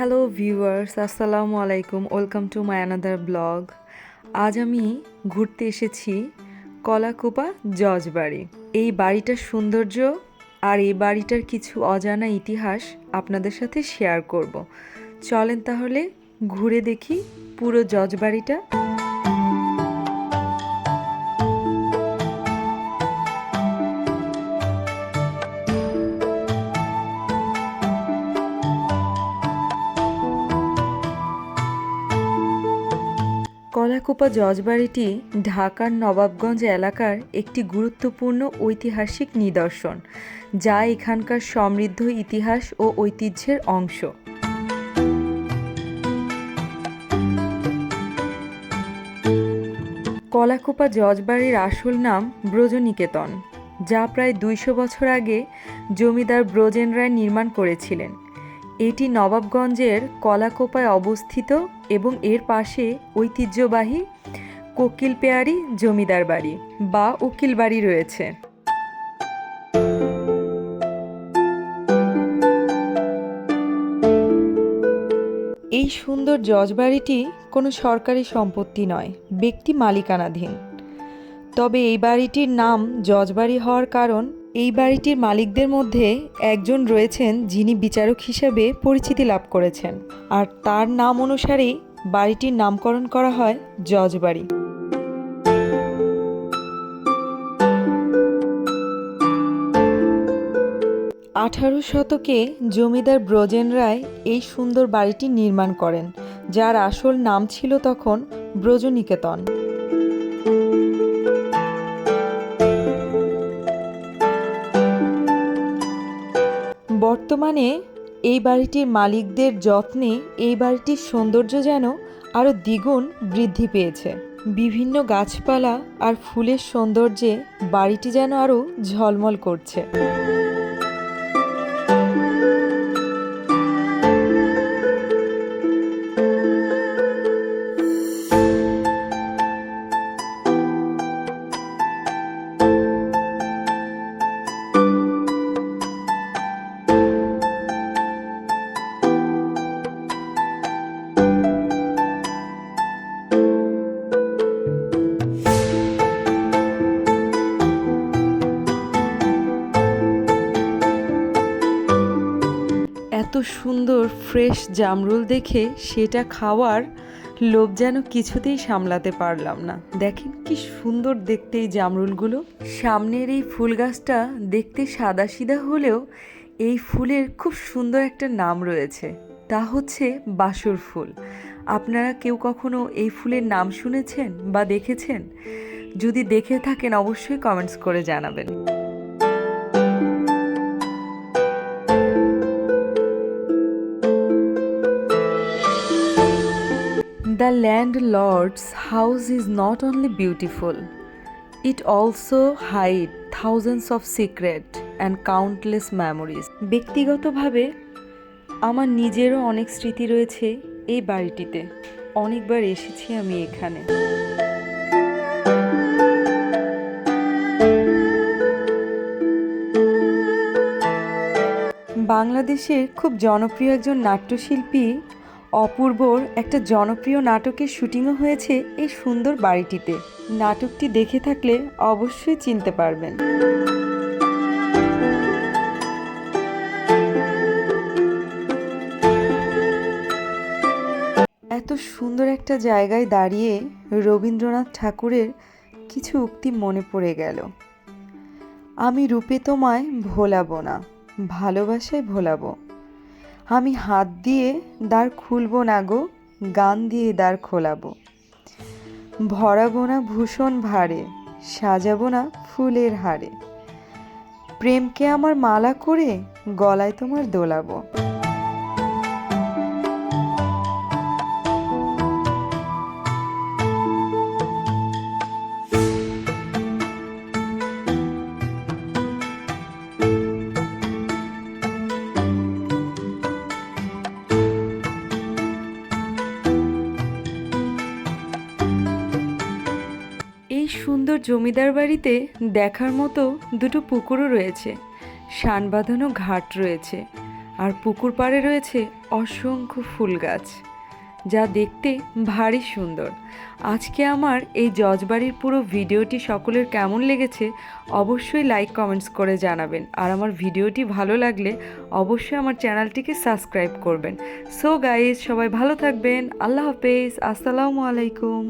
Viewers আসসালামু আলাইকুম welcome to my another blog আজ আমি ঘুরতে এসেছি কলাকুপা জজ বাড়ি এই বাড়িটার সৌন্দর্য আর এই বাড়িটার কিছু অজানা ইতিহাস আপনাদের সাথে শেয়ার করব। চলেন তাহলে ঘুরে দেখি পুরো জজবাড়িটা। কলাকুপা জজবাড়িটি ঢাকার নবাবগঞ্জ এলাকার একটি গুরুত্বপূর্ণ ঐতিহাসিক নিদর্শন, যা এখানকার সমৃদ্ধ ইতিহাস ও ঐতিহ্যের অংশ। কলাকুপা জজবাড়ির আসল নাম ব্রজনিকেতন, যা প্রায় দুইশো বছর আগে জমিদার ব্রজেন রায় নির্মাণ করেছিলেন। এটি নবাবগঞ্জের কলাকোপায় অবস্থিত এবং এর পাশে ঐতিহ্যবাহী কোকিল পেয়ারি জমিদার বাড়ি বা উকিল বাড়ি রয়েছে। এই সুন্দর জজবাড়িটি কোনো সরকারি সম্পত্তি নয়, ব্যক্তি মালিকানাধীন। তবে এই বাড়িটির নাম জজবাড়ি হওয়ার কারণ এই বাড়িটির মালিকদের মধ্যে একজন রয়েছেন যিনি বিচারক হিসেবে পরিচিতি লাভ করেছেন। আর তার নাম অনুসারেই বাড়িটির নামকরণ করা হয় জজবাড়ি। আঠারো শতকে জমিদার ব্রজেন রায় এই সুন্দর বাড়িটি নির্মাণ করেন, যার আসল নাম ছিল তখন ব্রজনিকেতন। বর্তমানে এই বাড়িটির মালিকদের যত্নে এই বাড়িটির সৌন্দর্য যেন আরও দ্বিগুণ বৃদ্ধি পেয়েছে। বিভিন্ন গাছপালা আর ফুলের সৌন্দর্যে বাড়িটি যেন আরও ঝলমল করছে। সুন্দর ফ্রেশ জামরুল দেখে সেটা খাওয়ার লোভ যেন কিছুতেই সামলাতে পারলাম না। দেখেন কি সুন্দর দেখতে এই জামরুলগুলো। সামনের এই ফুল গাছটা দেখতে সাদাসিধা হলেও এই ফুলের খুব সুন্দর একটা নাম রয়েছে। তা হচ্ছে বাসর ফুল। আপনারা কেউ কখনো এই ফুলের নাম শুনেছেন বা দেখেছেন? যদি দেখে থাকেন অবশ্যই কমেন্টস করে জানাবেন। The landlord's house is not only beautiful it also hide thousands of secret and countless memories ব্যক্তিগতভাবে, আমার নিজেরও অনেক স্মৃতি রয়েছে এই বাড়িটিতে। অনেকবার এসেছি আমি এখানে। বাংলাদেশের খুব জনপ্রিয় একজন নাট্যশিল্পী অপূর্বর একটা জনপ্রিয় নাটকের শুটিংও হয়েছে এই সুন্দর বাড়িটিতে। নাটকটি দেখে থাকলে অবশ্যই চিনতে পারবেন। এত সুন্দর একটা জায়গায় দাঁড়িয়ে রবীন্দ্রনাথ ঠাকুরের কিছু উক্তি মনে পড়ে গেল। আমি রূপে তোমায় ভোলাবো না, ভালোবাসায় ভোলাবো। আমি হাত দিয়ে দ্বার খুলব না গো, গান দিয়ে দ্বার খোলাবো। ভরাবো না ভূষণ ভারে, সাজাবো না ফুলের হারে। প্রেমকে আমার মালা করে গলায় তোমার দোলাবো। সুন্দর জমিদার বাড়িতে দেখার মতো দুটো পুকুরও রয়েছে। শান বাঁধানো ঘাট রয়েছে আর পুকুর পাড়ে রয়েছে অসংখ্য ফুল গাছ। যা দেখতে ভারী সুন্দর। আজকে আমার এই জজবাড়ির পুরো ভিডিওটি সকলের কেমন লেগেছে অবশ্যই লাইক কমেন্টস করে জানাবেন। আর আমার ভিডিওটি ভালো লাগলে অবশ্যই আমার চ্যানেলটিকে সাবস্ক্রাইব করবেন। সো গাইজ সবাই ভালো থাকবেন। আল্লাহ হাফেজ। আসসালামু আলাইকুম।